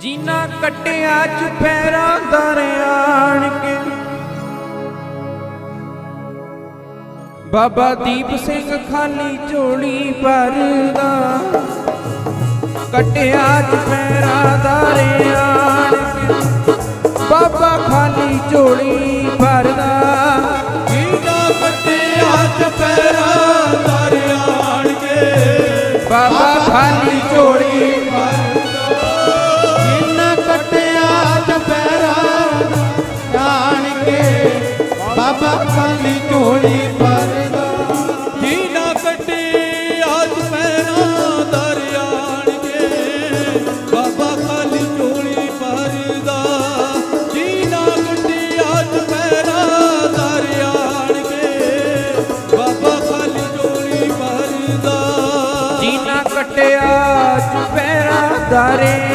ਜੀਨਾ ਕੱਟਿਆ ਚੁਫੇਰਾ ਦਰਿਆਣ ਕੇ। ਬਾਬਾ ਦੀਪ ਸਿੰਘ ਖਾਲੀ ਝੋਲੀ ਭਰਦਾ। ਕੱਟਿਆ ਚੁਫੇਰਾ ਦਰਿਆਣ ਕੇ। ਬਾਬਾ ਖਾਲੀ ਝੋਲੀ ਭਰਦਾ। ਜੀਨਾ ਕੱਟਿਆ ਚਪੈਰਾ ਦਰਿਆਣ ਕੇ। ਬਾਬਾ ਖਾਲੀ ਝੋਲੀ ਜੀਨਾ ਜਾਣ ਕੇ ਬਾਬਾ ਖਾਲੀ ਝੋਲੀ ਭਰਦਾ। ਜੀਨਾ ਕੱਟਿਆ ਚਪੈਰਾ ਦਰਿਆਣ ਕੇ ਬਾਬਾ ਖਾਲੀ ਝੋਲੀ ਦਰਿਆਣ ਕੇ ਬਾਬਾ ਖਾਲੀ ਝੋਲੀ ਭਰਦਾ। ਜੀਨਾ ਕੱਟਿਆ ਚੁਫੇਰਾ ਦਰਿਆਣ